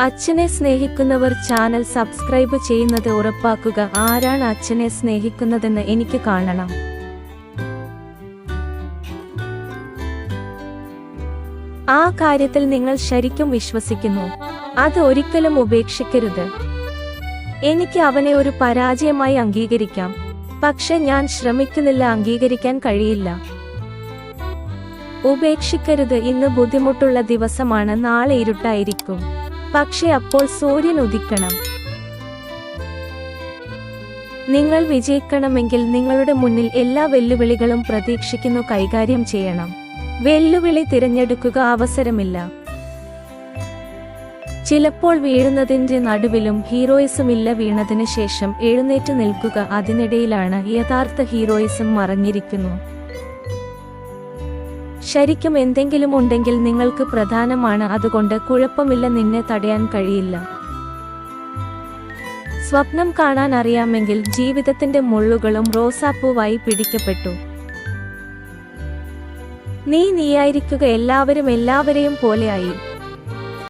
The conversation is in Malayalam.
അച്ഛനെ സ്നേഹിക്കുന്നവർ ചാനൽ സബ്സ്ക്രൈബ് ചെയ്യുന്നത് ഉറപ്പാക്കുക. ആരാണ് അച്ഛനെ സ്നേഹിക്കുന്നതെന്ന് എനിക്ക് കാണണം. ആ കാര്യത്തിൽ നിങ്ങൾ ശരിക്കും വിശ്വസിക്കുന്നു. അത് ഒരിക്കലും ഉപേക്ഷിക്കരുത്. എനിക്ക് അവനെ ഒരു പരാജയമായി അംഗീകരിക്കാം. പക്ഷെ ഞാൻ ശ്രമിക്കുന്നില്ല അംഗീകരിക്കാൻ കഴിയില്ല. ഉപേക്ഷിക്കരുത് ഇന്ന് ബുദ്ധിമുട്ടുള്ള ദിവസമാണ് നാളെ ഇരുട്ടായിരിക്കും. പക്ഷെ അപ്പോൾ സൂര്യൻ ഉദിക്കണം. നിങ്ങൾ വിജയിക്കണമെങ്കിൽ നിങ്ങളുടെ മുന്നിൽ എല്ലാ വെല്ലുവിളികളും പ്രതീക്ഷിക്കുന്നു കൈകാര്യം ചെയ്യണം. വെല്ലുവിളി തിരഞ്ഞെടുക്കുക അവസരമില്ല. ചിലപ്പോൾ വീഴുന്നതിന്റെ നടുവിലും ഹീറോയിസമില്ല വീണതിന് ശേഷം എഴുന്നേറ്റ് നിൽക്കുക അതിനിടയിലാണ് യഥാർത്ഥ ഹീറോയിസം മറഞ്ഞിരിക്കുന്നു. ശരിക്കും എന്തെങ്കിലും ഉണ്ടെങ്കിൽ നിങ്ങൾക്ക് പ്രധാനമാണ്. അതുകൊണ്ട് കുഴപ്പമില്ല നിന്നെ തടയാൻ കഴിയില്ല. സ്വപ്നം കാണാൻ അറിയാമെങ്കിൽ ജീവിതത്തിന്റെ മുള്ളുകളും റോസാപ്പൂവായി പിടിക്കപ്പെട്ടു. നീ നീയായിരിക്കുക എല്ലാവരും എല്ലാവരെയും പോലെയായി